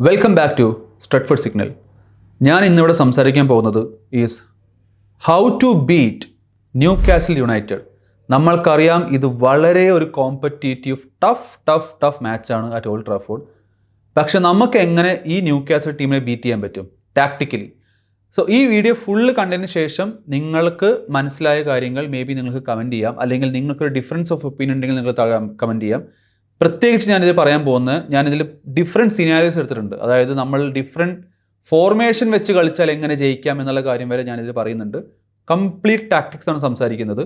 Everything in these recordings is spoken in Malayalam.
Welcome back to Stretford Signal ഞാൻ ഇന്നിവിടെ സംസാരിക്കാൻ പോകുന്നത് is how to beat Newcastle United നമ്മൾക്കറിയാം ഇത് വളരെ ഒരു കോമ്പറ്റീറ്റീവ് ടഫ് ടഫ് ടഫ് മാച്ചാണ് അറ്റ് ഓൾഡ് ട്രാഫോർഡ് പക്ഷെ നമുക്ക് എങ്ങനെ ഈ ന്യൂ കാസിൽ ടീമിനെ ബീറ്റ് ചെയ്യാൻ പറ്റും? ടാക്ടിക്കലി സോ ഈ വീഡിയോ ഫുള്ള് കണ്ടതിന് ശേഷം നിങ്ങൾക്ക് മനസ്സിലായ കാര്യങ്ങൾ മേ ബി നിങ്ങൾക്ക് കമന്റ് ചെയ്യാം. അല്ലെങ്കിൽ നിങ്ങൾക്കൊരു ഡിഫറൻസ് ഓഫ് ഒപ്പീനിയൻ ഉണ്ടെങ്കിൽ നിങ്ങൾ കമന്റ് ചെയ്യാം. പ്രത്യേകിച്ച് ഞാനിത് പറയാൻ പോകുന്നത് ഞാനിതിൽ ഡിഫറെന്റ് സിനാരിയോസ് എടുത്തിട്ടുണ്ട്. അതായത് നമ്മൾ ഡിഫറെന്റ് ഫോർമേഷൻ വെച്ച് കളിച്ചാൽ എങ്ങനെ ജയിക്കാം എന്നുള്ള കാര്യം വരെ ഞാനിതിൽ പറയുന്നുണ്ട്. കംപ്ലീറ്റ് ടാക്ടിക്സ് ആണ് സംസാരിക്കുന്നത്.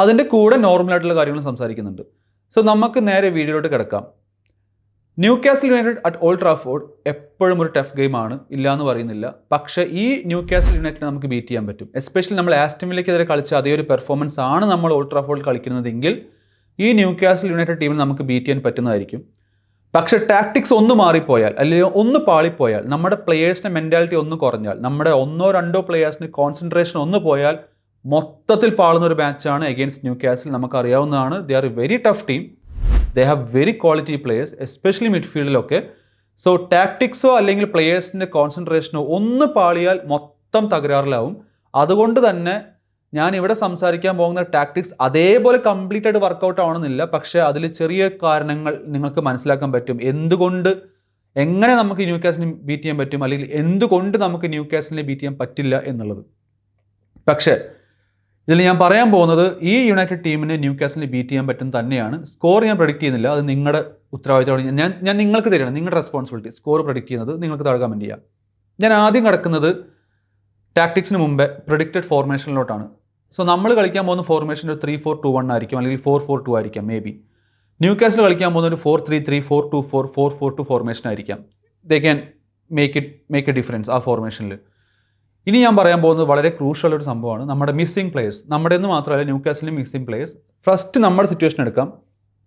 അതിന്റെ കൂടെ നോർമലായിട്ടുള്ള കാര്യങ്ങളും സംസാരിക്കുന്നുണ്ട്. സോ നമുക്ക് നേരെ വീഡിയോയിലോട്ട് കിടക്കാം. Newcastle United at Old Trafford എപ്പോഴും ഒരു ടഫ് ഗെയിമാണ് ഇല്ല എന്ന് പറയുന്നില്ല. പക്ഷേ ഈ ന്യൂ കാസിൽ യുണൈറ്റഡ് നമുക്ക് ബീറ്റ് ചെയ്യാൻ പറ്റും. എസ്പെഷ്യലി നമ്മൾ ആസ്റ്റമിലേക്കെതിരെ കളിച്ച അതേ ഒരു പെർഫോമൻസ് ആണ് നമ്മൾ ഓൾഡ് ട്രാഫോർഡിൽ കളിക്കുന്നതെങ്കിൽ ഈ ന്യൂ കാസിൽ യുണൈറ്റഡ് ടീമിന് നമുക്ക് ബീറ്റ് ചെയ്യാൻ പറ്റുന്നതായിരിക്കും. പക്ഷെ ടാക്ടിക്സ് ഒന്ന് മാറിപ്പോയാൽ അല്ലെങ്കിൽ ഒന്ന് പാളിപ്പോയാൽ നമ്മുടെ പ്ലെയേഴ്സിന്റെ മെന്റാലിറ്റി ഒന്ന് കുറഞ്ഞാൽ നമ്മുടെ ഒന്നോ രണ്ടോ പ്ലെയേഴ്സിന് കോൺസെൻട്രേഷൻ ഒന്ന് പോയാൽ മൊത്തത്തിൽ പാളുന്ന ഒരു മാച്ചാണ് എഗെയിൻസ്റ്റ് ന്യൂ കാസിൽ നമുക്കറിയാവുന്നതാണ്. They are very tough team they have very quality players especially മിഡ്ഫീൽഡിലൊക്കെ so ടാക്ടിക്സോ അല്ലെങ്കിൽ പ്ലെയേഴ്സിന്റെ കോൺസെൻട്രേഷനോ ഒന്ന് പാളിയാൽ മൊത്തം തകരാറിലാവും. അതുകൊണ്ട് തന്നെ ഞാൻ ഇവിടെ സംസാരിക്കാൻ പോകുന്ന ടാക്ടിക്സ് അതേപോലെ കംപ്ലീറ്റ് ആയിട്ട് വർക്കൗട്ട് ആവണമെന്നില്ല. പക്ഷേ അതിൽ ചെറിയ കാരണങ്ങൾ നിങ്ങൾക്ക് മനസ്സിലാക്കാൻ പറ്റും. എന്തുകൊണ്ട് എങ്ങനെ നമുക്ക് ന്യൂ കാസിനെ ബീറ്റ് ചെയ്യാൻ പറ്റും? അല്ലെങ്കിൽ എന്തുകൊണ്ട് നമുക്ക് ന്യൂ കാസിനെ ബീറ്റ് ചെയ്യാൻ പറ്റില്ല എന്നുള്ളത്. പക്ഷേ ഇതിൽ ഞാൻ പറയാൻ പോകുന്നത് ഈ യുണൈറ്റഡ് ടീമിനെ ന്യൂ കാസിനെ ബീറ്റ് ചെയ്യാൻ പറ്റും തന്നെയാണ്. സ്കോർ ഞാൻ പ്രൊഡിക്റ്റ് ചെയ്യുന്നില്ല. അത് നിങ്ങളുടെ ഉത്തരവാദിത്തമാണ്. ഞാൻ ഞാൻ നിങ്ങൾക്ക് തരണം നിങ്ങളുടെ റെസ്പോൺസിബിലിറ്റി സ്കോർ പ്രൊഡിക്റ്റ് ചെയ്യുന്നത് നിങ്ങൾക്ക് താഴെ കമന്റ് ചെയ്യാം. ഞാൻ ആദ്യം കിടക്കുന്നത് ടാക്ടിക്സിന് മുമ്പേ പ്രൊഡിക്റ്റഡ് ഫോർമേഷനിലോട്ടാണ് സോ നമ്മൾ കളിക്കാൻ പോകുന്ന ഫോർമേഷൻ ഒരു ത്രീ ഫോർ ടു വൺ ആയിരിക്കും. അല്ലെങ്കിൽ ഫോർ ഫോർ ടു ആയിരിക്കാം മേ ബി ന്യൂ കാസിൽ കളിക്കാൻ പോകുന്ന ഒരു four three three four two four four four two formation ആയിരിക്കാം. They can make it make a difference ആ ഫോർമേഷനിൽ ഇനി ഞാൻ പറയാൻ പോകുന്നത് വളരെ ക്രൂഷ്യൽ ഒരു സംഭവമാണ്. നമ്മുടെ മിസ്സിംഗ് പ്ലേയേഴ്സ് നമ്മുടെ എന്ന് മാത്രമല്ല ന്യൂ കാസ്റ്റിലെ മിസ്സിംഗ് പ്ലേയേഴ്സ് ഫസ്റ്റ് നമ്മുടെ സിറ്റുവേഷൻ എടുക്കാം.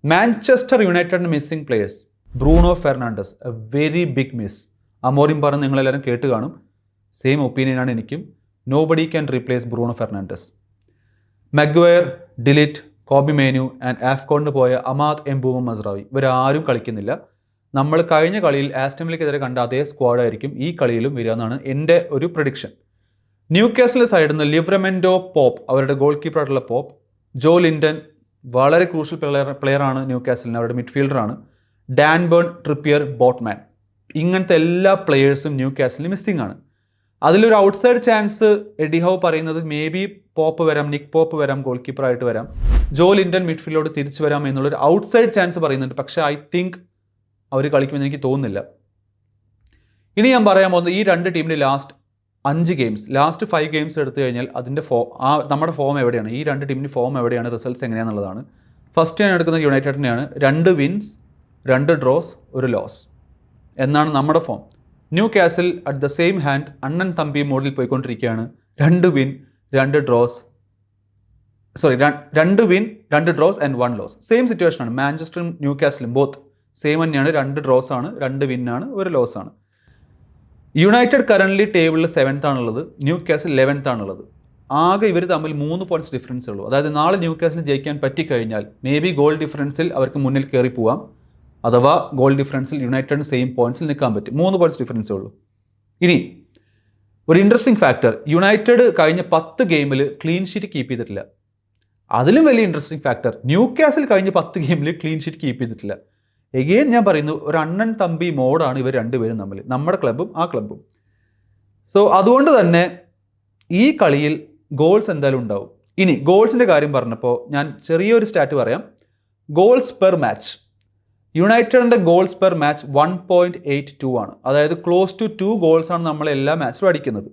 മാഞ്ചസ്റ്റർ യുണൈറ്റഡിന്റെ missing players Bruno Fernandes a very big miss Amorim പറഞ്ഞ് നിങ്ങളെല്ലാവരും കേട്ട് കാണും. സെയിം ഒപ്പീനിയനാണ് എനിക്കും. Nobody can replace Bruno Fernandes Maguire de Ligt Kobbie Mainoo and ആഫ്കോണിന് പോയ അമാദ് എംബൂമ മസ്രാവി ഇവരാരും കളിക്കുന്നില്ല. നമ്മൾ കഴിഞ്ഞ കളിയിൽ ആസ്റ്റമിലേക്കെതിരെ കണ്ട അതേ സ്ക്വാഡായിരിക്കും ഈ കളിയിലും വരിക എന്നാണ് എന്റെ ഒരു പ്രഡിക്ഷൻ ന്യൂ കേസിലെ സൈഡിൽ നിന്ന് ലിവ്രമെൻഡോ പോപ്പ് അവരുടെ ഗോൾ കീപ്പറായിട്ടുള്ള പോപ്പ് ജോ ലിൻഡൻ വളരെ ക്രൂഷ്യൽ പ്ലെയർ പ്ലെയറാണ് ന്യൂ കാസിലിന് അവരുടെ മിഡ്ഫീൽഡറാണ് ഡാൻബേൺ ട്രിപ്പിയർ ബോട്ട്മാൻ ഇങ്ങനത്തെ എല്ലാ പ്ലെയേഴ്സും ന്യൂ കാസിലിന് മിസ്സിംഗ് ആണ്. അതിലൊരു ഔട്ട്സൈഡ് ചാൻസ് എഡിഹോ പറയുന്നത് മേ ബി പോപ്പ് വരാം നിക് പോപ്പ് വരാം ഗോൾ കീപ്പറായിട്ട് വരാം. ജോ ലിൻഡൻ മിഡ്ഫീൽഡോട് തിരിച്ചു വരാം എന്നുള്ളൊരു ഔട്ട്സൈഡ് ചാൻസ് പറയുന്നുണ്ട്. പക്ഷേ ഐ തിങ്ക് അവർ കളിക്കുമെന്ന് എനിക്ക് തോന്നുന്നില്ല. ഇനി ഞാൻ പറയാൻ പോകുന്നത് ഈ രണ്ട് ടീമിന്റെ ലാസ്റ്റ് അഞ്ച് ഗെയിംസ് ലാസ്റ്റ് ഫൈവ് ഗെയിംസ് എടുത്തു കഴിഞ്ഞാൽ അതിന്റെ ഫോ ആ നമ്മുടെ ഫോം എവിടെയാണ്? ഈ രണ്ട് ടീമിന്റെ ഫോം എവിടെയാണ്? റിസൾട്ട്സ് എങ്ങനെയാണെന്നുള്ളതാണ് ഫസ്റ്റ് ഞാൻ എടുക്കുന്നത് യുണൈറ്റഡിനെയാണ് രണ്ട് വിൻസ് രണ്ട് ഡ്രോസ് ഒരു ലോസ്. എന്നാണ് നമ്മുടെ form. Newcastle at the same hand അണ്ണൻ തമ്പി മോഡിൽ പോയിക്കൊണ്ടിരിക്കുകയാണ്. രണ്ട് വിൻ രണ്ട് ഡ്രോസ് സോറി രണ്ട് വിൻ രണ്ട് draws and one loss same situation ആണ്. മാഞ്ചസ്റ്ററും ന്യൂ കാസിലും ബോത്ത് സെയിം തന്നെയാണ്. രണ്ട് ഡ്രോസ് ആണ് രണ്ട് വിൻ ആണ് ഒരു ലോസ് ആണ്. യുണൈറ്റഡ് കറന്റ്ലി ടേബിളിൽ സെവൻത്ത് ആണുള്ളത്. ന്യൂ കാസിൽ ലെവൻത്ത് ആണുള്ളത്. ആകെ ഇവർ തമ്മിൽ മൂന്ന് പോയിന്റ്സ് ഡിഫറൻസ് ഉള്ളൂ. അതായത് നാളെ ന്യൂ കാസിൽ ജയിക്കാൻ പറ്റിക്കഴിഞ്ഞാൽ മേ ബി ഗോൾ ഡിഫറൻസിൽ അവർക്ക് മുന്നിൽ കയറി പോവാം. അഥവാ ഗോൾ ഡിഫറൻസിൽ യുണൈറ്റഡ് സെയിം പോയിന്റ്സിൽ നിൽക്കാൻ പറ്റും. മൂന്ന് പോയിന്റ്സ് ഡിഫറൻസേ ഉള്ളൂ. ഇനി ഒരു ഇൻട്രസ്റ്റിംഗ് ഫാക്ടർ യുണൈറ്റഡ് കഴിഞ്ഞ പത്ത് ഗെയിമിൽ ക്ലീൻ ഷീറ്റ് കീപ്പ് ചെയ്തിട്ടില്ല. അതിലും വലിയ ഇൻട്രസ്റ്റിംഗ് ഫാക്ടർ ന്യൂ കാസിൽ കഴിഞ്ഞ പത്ത് ഗെയിമിൽ ക്ലീൻ ഷീറ്റ് കീപ്പ് ചെയ്തിട്ടില്ല. എഗെയിൻ ഞാൻ പറയുന്നു ഒരു അണ്ണൻ തമ്പി മോഡാണ് ഇവർ രണ്ടുപേരും തമ്മിൽ. നമ്മുടെ ക്ലബ്ബും ആ ക്ലബ്ബും സോ അതുകൊണ്ട് തന്നെ ഈ കളിയിൽ ഗോൾസ് എന്തായാലും ഉണ്ടാവും. ഇനി ഗോൾസിന്റെ കാര്യം പറഞ്ഞപ്പോൾ ഞാൻ ചെറിയൊരു സ്റ്റാറ്റ് പറയാം. ഗോൾസ് പെർ മാച്ച് യുണൈറ്റഡിന്റെ goals per match one point eight two ആണ്. അതായത് ക്ലോസ് ടു ടു ഗോൾസാണ് നമ്മൾ എല്ലാ മാച്ചിലും അടിക്കുന്നത്.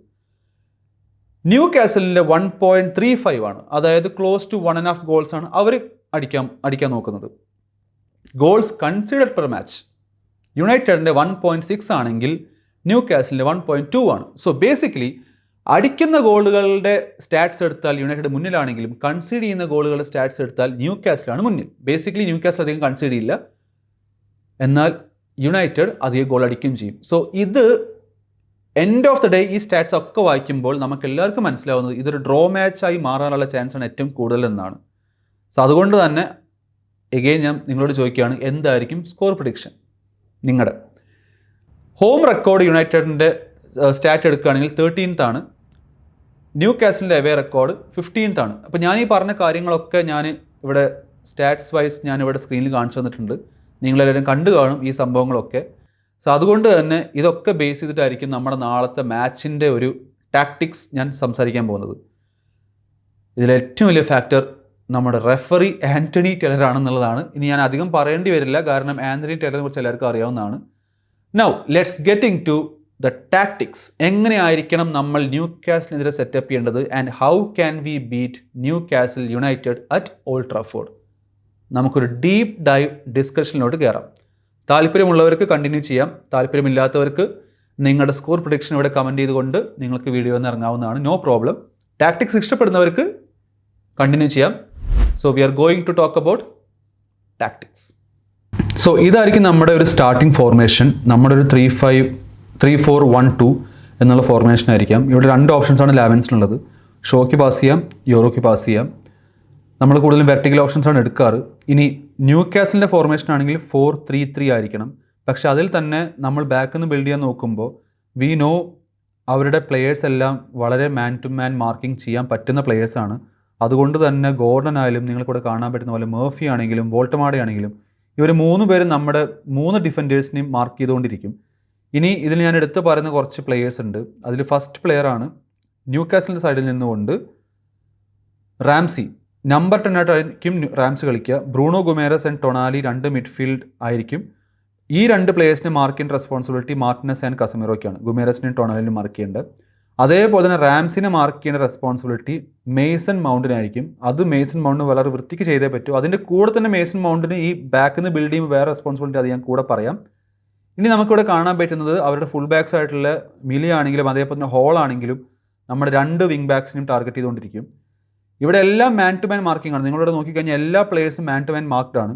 ന്യൂ കാസലിന്റെ വൺ പോയിന്റ് ത്രീ ഫൈവ് ആണ്. അതായത് close to one and half goals ആണ് അവർ അടിക്കാൻ അടിക്കാൻ നോക്കുന്നത്. ഗോൾസ് കൺസിഡർഡ് പെർ മാച്ച് യുണൈറ്റഡിന്റെ വൺ പോയിന്റ് സിക്സ് ആണെങ്കിൽ ന്യൂ കാസലിന്റെ വൺ പോയിന്റ് ടു ആണ്. സോ ബേസിക്കലി അടിക്കുന്ന ഗോളുകളുടെ സ്റ്റാറ്റ്സ് എടുത്താൽ യുണൈറ്റഡ് മുന്നിലാണെങ്കിലും കൺസീഡ് ചെയ്യുന്ന ഗോളുകളുടെ സ്റ്റാറ്റ്സ് എടുത്താൽ ന്യൂ കാസിലാണ് മുന്നിൽ. ബേസിക്കലി ന്യൂ കാസിൽ അധികം കൺസീഡ് ചെയ്യില്ല. എന്നാൽ യുണൈറ്റഡ് അധികം ഗോൾ അടിക്കുകയും ചെയ്യും. സോ ഇത് എൻഡ് ഓഫ് ദി ഡേ ഈ സ്റ്റാറ്റ്സ് ഒക്കെ വായിക്കുമ്പോൾ നമുക്ക് എല്ലാവർക്കും മനസ്സിലാവുന്നത് ഇതൊരു ഡ്രോ മാച്ചായി മാറാനുള്ള ചാൻസ് ആണ് ഏറ്റവും കൂടുതൽ എന്നാണ്. സോ അതുകൊണ്ട് തന്നെ എഗെയിൻ ഞാൻ നിങ്ങളോട് ചോദിക്കുകയാണ് എന്തായിരിക്കും സ്കോർ പ്രഡിക്ഷൻ നിങ്ങളുടെ ഹോം റെക്കോർഡ് യുണൈറ്റഡിന്റെ സ്റ്റാറ്റ് എടുക്കുകയാണെങ്കിൽ തേർട്ടീൻത്ത് ആണ്. ന്യൂ കാസിലിന്റെ അവേ റെക്കോർഡ് ഫിഫ്റ്റീൻത്ത് ആണ്. അപ്പോൾ ഞാൻ ഈ പറഞ്ഞ കാര്യങ്ങളൊക്കെ ഞാൻ ഇവിടെ സ്റ്റാറ്റ്സ് വൈസ് ഞാൻ ഇവിടെ സ്ക്രീനിൽ കാണിച്ചു തന്നിട്ടുണ്ട്. നിങ്ങളെല്ലാവരും കണ്ടു കാണും ഈ സംഭവങ്ങളൊക്കെ. സോ അതുകൊണ്ട് തന്നെ ഇതൊക്കെ ബേസ് ചെയ്തിട്ടായിരിക്കും നമ്മുടെ നാളത്തെ മാച്ചിന്റെ ഒരു ടാക്ടിക്സ് ഞാൻ സംസാരിക്കാൻ പോകുന്നത്. ഇതിലേറ്റവും വലിയ ഫാക്ടർ നമ്മുടെ റെഫറി ആന്റണി ടെലർ ആണെന്നുള്ളതാണ്. ഇനി ഞാൻ അധികം പറയേണ്ടി വരില്ല. കാരണം ആന്റണി ടെലറിനെ കുറിച്ച് എല്ലാവർക്കും അറിയാവുന്നതാണ്. Now let's getting to the tactics എങ്ങനെയായിരിക്കണം നമ്മൾ ന്യൂ കാസിനെതിരെ സെറ്റപ്പ് ചെയ്യേണ്ടത്? And how can we beat Newcastle United at Old നമുക്കൊരു ഡീപ്പ് ഡൈവ് ഡിസ്കഷനിലോട്ട് കയറാം താല്പര്യമുള്ളവർക്ക് കണ്ടിന്യൂ ചെയ്യാം. താല്പര്യമില്ലാത്തവർക്ക് നിങ്ങളുടെ സ്കോർ പ്രൊഡിക്ഷൻ ഇവിടെ കമന്റ് ചെയ്തുകൊണ്ട് നിങ്ങൾക്ക് വീഡിയോ ഒന്ന് ഇറങ്ങാവുന്നതാണ്. നോ പ്രോബ്ലം ടാക്ടിക്സ് ഇഷ്ടപ്പെടുന്നവർക്ക് കണ്ടിന്യൂ ചെയ്യാം. So we are going to talk about tactics so ഇതായിരിക്കും നമ്മുടെ ഒരു സ്റ്റാർട്ടിംഗ് ഫോർമേഷൻ നമ്മുടെ ഒരു three five three four one two എന്നുള്ള ഫോർമേഷൻ ആയിരിക്കാം. ഇവിടെ രണ്ട് ഓപ്ഷൻസാണ് ലെവൻസിനുള്ളത് ഷോയ്ക്ക് പാസ് ചെയ്യാം. യൂറോക്ക് പാസ് ചെയ്യാം. നമ്മൾ കൂടുതലും വെർട്ടിക്കൽ ഓപ്ഷൻസ് ആണ് എടുക്കാറ്. ഇനി ന്യൂ കാസിലിന്റെ ഫോർമേഷൻ ആണെങ്കിൽ ഫോർ ത്രീ ത്രീ ആയിരിക്കണം. പക്ഷെ അതിൽ തന്നെ നമ്മൾ ബാക്കിൽ നിന്ന് ബിൽഡ് ചെയ്യാൻ നോക്കുമ്പോൾ വി നോ അവരുടെ പ്ലെയേഴ്സ് എല്ലാം വളരെ മാൻ ടു മാൻ മാർക്കിംഗ് ചെയ്യാൻ പറ്റുന്ന പ്ലെയേഴ്സാണ് അതുകൊണ്ട് തന്നെ ഗോർഡൻ ആയാലും നിങ്ങൾക്കിവിടെ കാണാൻ പറ്റുന്ന പോലെ മേഫി ആണെങ്കിലും വോൾട്ടമാഡ ആണെങ്കിലും ഇവർ മൂന്ന് പേരും നമ്മുടെ മൂന്ന് ഡിഫൻഡേഴ്സിനെയും മാർക്ക് ചെയ്തുകൊണ്ടിരിക്കും. ഇനി ഇതിൽ ഞാൻ എടുത്ത് പറയുന്ന കുറച്ച് പ്ലെയേഴ്സ് ഉണ്ട്. അതിൽ ഫസ്റ്റ് പ്ലെയർ ആണ് ന്യൂ കാസലിന്റെ സൈഡിൽ നിന്നുകൊണ്ട് റാംസി നമ്പർ ടെൻ ആയിട്ടായിരിക്കും റാംസ് കളിക്കുക. ബ്രൂണോ ഗുമേറസ് ആൻഡ് ടൊണാലി രണ്ട് മിഡ്ഫീൽഡ് ആയിരിക്കും. ഈ രണ്ട് പ്ലേയേഴ്സിന് മാർക്ക് ചെയ്യേണ്ട റെസ്പോൺസിബിലിറ്റി മാർട്ടിനസ് ആൻഡ് കസമിറോയ്ക്കാണ്. ഗുമേറസിനും ടൊണാലിനും മാർക്ക് ചെയ്യേണ്ടത്. അതേപോലെ തന്നെ റാംസിനെ മാർക്ക് ചെയ്യേണ്ട റെസ്പോൺസിബിലിറ്റി മേസൺ മൗണ്ടിനായിരിക്കും അത് മെയ്സൺ മൗണ്ടിന് വളരെ വൃത്തിക്ക് ചെയ്തേ പറ്റൂ. അതിന്റെ കൂടെ തന്നെ മെയ്സൺ മൗണ്ടിന് ഈ ബാക്കിൽ നിന്ന് ബിൽഡ് ചെയ്യുമ്പോൾ വേറെ റെസ്പോൺസിബിലിറ്റി അത് ഞാൻ കൂടെ പറയാം. ഇനി നമുക്കിവിടെ കാണാൻ പറ്റുന്നത് അവരുടെ ഫുൾ ബാക്സ് ആയിട്ടുള്ള മിലി ആണെങ്കിലും അതേപോലെ തന്നെ ഹോൾ ആണെങ്കിലും നമ്മുടെ രണ്ട് വിങ് ബാക്സിനും ടാർഗറ്റ് ചെയ്തുകൊണ്ടിരിക്കും. ഇവിടെ എല്ലാം മാൻ ടു മാൻ മാർക്കിംഗ് ആണ്. നിങ്ങളിവിടെ നോക്കിക്കഴിഞ്ഞാൽ എല്ലാ പ്ലേയേഴ്സും മാൻ ടു മാൻ മാർക്ക്ഡ് ആണ്.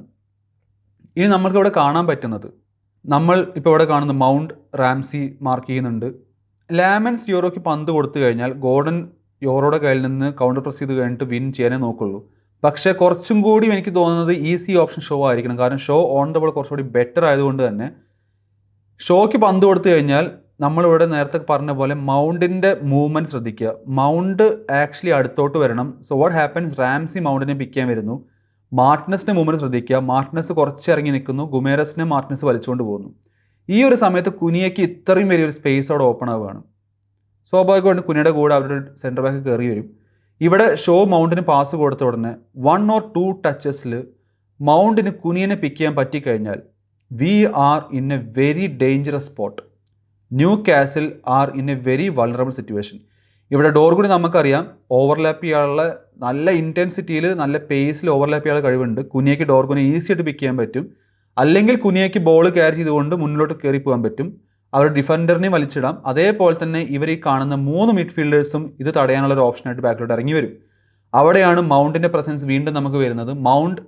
ഇനി നമ്മൾക്ക് ഇവിടെ കാണാൻ പറ്റുന്നത് നമ്മൾ ഇപ്പോൾ ഇവിടെ കാണുന്ന മൗണ്ട് റാംസി മാർക്ക് ചെയ്യുന്നുണ്ട്. ലാമൻസ് യൂറോയ്ക്ക് പന്ത് കൊടുത്തു കഴിഞ്ഞാൽ ഗോർഡൻ യോറോയുടെ കയ്യിൽ നിന്ന് കൗണ്ടർ പ്രസ് ചെയ്ത് കഴിഞ്ഞിട്ട് വിൻ ചെയ്യാനേ നോക്കുള്ളൂ. പക്ഷേ കുറച്ചും കൂടി എനിക്ക് തോന്നുന്നത് ഈസി ഓപ്ഷൻ ഷോ ആയിരിക്കണം. കാരണം ഷോ ഓൺ ദ ബോൾ കുറച്ചുകൂടി ബെറ്റർ ആയതുകൊണ്ട് തന്നെ ഷോയ്ക്ക് പന്ത് കൊടുത്തു കഴിഞ്ഞാൽ നമ്മളിവിടെ നേരത്തെ പറഞ്ഞ പോലെ മൗണ്ടിന്റെ മൂവ്മെന്റ് ശ്രദ്ധിക്കുക. മൗണ്ട് ആക്ച്വലി അടുത്തോട്ട് വരണം. സോ വാട്ട് ഹാപ്പൻസ് റാംസി മൗണ്ടിനെ പിക്ക് ചെയ്യാൻ വരുന്നു. മാർട്ടിനസിന്റെ മൂവ്മെന്റ് ശ്രദ്ധിക്കുക. മാർട്ടിനസ് കുറച്ച് ഇറങ്ങി നിൽക്കുന്നു. ഗുമേരസിനെ മാർട്ടിനസ് വലിച്ചുകൊണ്ട് പോകുന്നു. ഈ ഒരു സമയത്ത് കുനിയയ്ക്ക് ഇത്രയും വലിയൊരു സ്പേസ് അവിടെ ഓപ്പൺ ആവുകയാണ്. സ്വാഭാവികമായിട്ട് കുനിയുടെ കൂടെ അവരുടെ സെന്റർ ബാക്ക് കയറി വരും. ഇവിടെ ഷോ മൗണ്ടിന് പാസ് കൊടുത്ത ഉടനെ വൺ ഓർ ടു ടച്ചസിൽ മൗണ്ടിന് കുനിയനെ പിക്ക് ചെയ്യാൻ പറ്റിക്കഴിഞ്ഞാൽ we are in a very dangerous spot Newcastle are in a very vulnerable situation ഇവിടെ ഡോർ കൂടി നമുക്കറിയാം. ഓവർലാപ്പ് ചെയ്യാനുള്ള നല്ല ഇന്റൻസിറ്റിയിൽ നല്ല പേസിൽ ഓവർലാപ്പ് ചെയ്യാനുള്ള കഴിവുണ്ട്. കുനിയയ്ക്ക് ഡോർ കുനെ ഈസി ആയിട്ട് പിക്ക് ചെയ്യാൻ പറ്റും. അല്ലെങ്കിൽ കുനിയയ്ക്ക് ബോൾ ക്യാരി ചെയ്തുകൊണ്ട് മുന്നിലോട്ട് കയറി പോകാൻ പറ്റും. അവർ ഡിഫൻഡറിനെ വലിച്ചിടാം. അതേപോലെ തന്നെ ഇവർ ഈ കാണുന്ന മൂന്ന് മിഡ്ഫീൽഡേഴ്സും ഇത് തടയാനുള്ള ഒരു ഓപ്ഷനായിട്ട് ബാക്കിലോട്ട് ഇറങ്ങി വരും. അവിടെയാണ് മൗണ്ടിന്റെ പ്രസൻസ് വീണ്ടും നമുക്ക് വരുന്നത്. മൗണ്ട്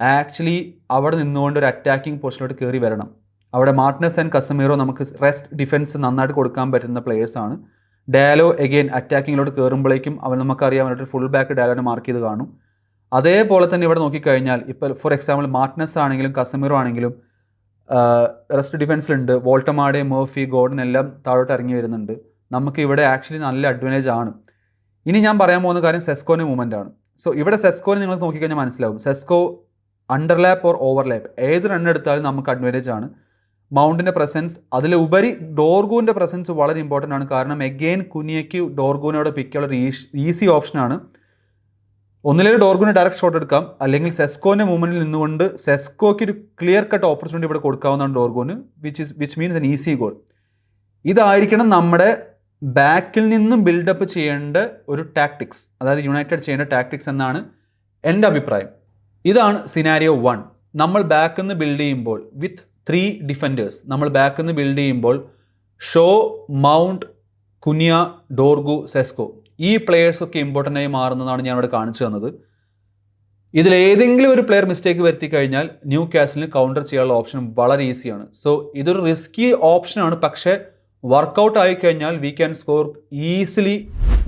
ആക്ച്വലി അവിടെ നിന്നുകൊണ്ട് ഒരു അറ്റാക്കിംഗ് പൊസിഷനിലോട്ട് കയറി വരണം. അവിടെ മാർട്ടിനസ് ആൻഡ് കസമീറോ നമുക്ക് റെസ്റ്റ് ഡിഫൻസ് നന്നായിട്ട് കൊടുക്കാൻ പറ്റുന്ന പ്ലേയേഴ്സാണ് ഡയാലോ എഗെയിൻ അറ്റാക്കിങ്ങിലോട്ട് കയറുമ്പോഴേക്കും അവൻ നമുക്കറിയാം അവരുടെ ഫുൾ ബാക്ക് ഡയാലോനെ മാർക്ക് ചെയ്ത് കാണും. അതേപോലെ തന്നെ ഇവിടെ നോക്കിക്കഴിഞ്ഞാൽ ഇപ്പോൾ ഫോർ എക്സാമ്പിൾ മാർട്ടിനസ് ആണെങ്കിലും കസമീറോ ആണെങ്കിലും റെസ്റ്റ് ഡിഫൻസിലുണ്ട് വോൾട്ടമാടെ മേഫി ഗോർഡൻ എല്ലാം താഴോട്ട് ഇറങ്ങി വരുന്നുണ്ട്. നമുക്ക് ഇവിടെ ആക്ച്വലി നല്ല അഡ്വാന്റേജ് ആണ്. ഇനി ഞാൻ പറയാൻ പോകുന്ന കാര്യം സെസ്കോന്റെ മൂവ്മെന്റ് ആണ്. സോ ഇവിടെ സെസ്കോനെ നിങ്ങൾ നോക്കിക്കഴിഞ്ഞാൽ മനസ്സിലാവും. സെസ്കോ അണ്ടർലാപ്പ് ഓർ ഓവർലാപ്പ് ഏത് റൺ എടുത്താലും നമുക്ക് അഡ്വാന്റേജ് ആണ്. മൗണ്ടിന്റെ പ്രസൻസ് അതിലുപരി ഡോർഗൂന്റെ പ്രസൻസ് വളരെ ഇമ്പോർട്ടന്റ് ആണ്. കാരണം എഗെയിൻ കുനിയയ്ക്ക് ഡോർഗൂനോട് പിക്ക് ചെയ്യാനുള്ള ഒരു ഈസി ഓപ്ഷനാണ് ഒന്നിലേക്ക് ഡോർഗുവിന് ഡയറക്റ്റ് ഷോട്ട് എടുക്കാം. അല്ലെങ്കിൽ സെസ്കോന്റെ മൂവ്മെന്റിൽ നിന്നുകൊണ്ട് സെസ്കോയ്ക്ക് ഒരു ക്ലിയർ കട്ട് ഓപ്പർച്യൂണിറ്റി ഇവിടെ കൊടുക്കാവുന്നതാണ് ഡോർഗൂന് which is which means an easy goal ഇതായിരിക്കണം നമ്മുടെ ബാക്കിൽ നിന്നും ബിൽഡപ്പ് ചെയ്യേണ്ട ഒരു ടാക്ടിക്സ് അതായത് യുണൈറ്റഡ് ചെയ്യേണ്ട ടാക്ടിക്സ് എന്നാണ് എന്റെ അഭിപ്രായം. ഇതാണ് സിനാരിയോ വൺ നമ്മൾ ബാക്കിൽ നിന്ന് ബിൽഡ് ചെയ്യുമ്പോൾ വിത്ത് ത്രീ ഡിഫൻഡേഴ്സ് നമ്മൾ ബാക്കിൽ നിന്ന് ബിൽഡ് ചെയ്യുമ്പോൾ Shaw Mount Cunha Dorgu Sesko. ഈ പ്ലെയേഴ്സൊക്കെ ഇമ്പോർട്ടന്റ് ആയി മാറുന്നതാണ് ഞാനിവിടെ കാണിച്ചു തന്നത്. ഇതിൽ ഏതെങ്കിലും ഒരു പ്ലെയർ മിസ്റ്റേക്ക് വരുത്തി കഴിഞ്ഞാൽ ന്യൂ കാസിലിന് കൗണ്ടർ ചെയ്യാനുള്ള ഓപ്ഷൻ വളരെ ഈസിയാണ് സോ ഇതൊരു റിസ്കി ഓപ്ഷനാണ് പക്ഷേ വർക്കൗട്ട് ആയിക്കഴിഞ്ഞാൽ വി ക്യാൻ സ്കോർ ഈസിലി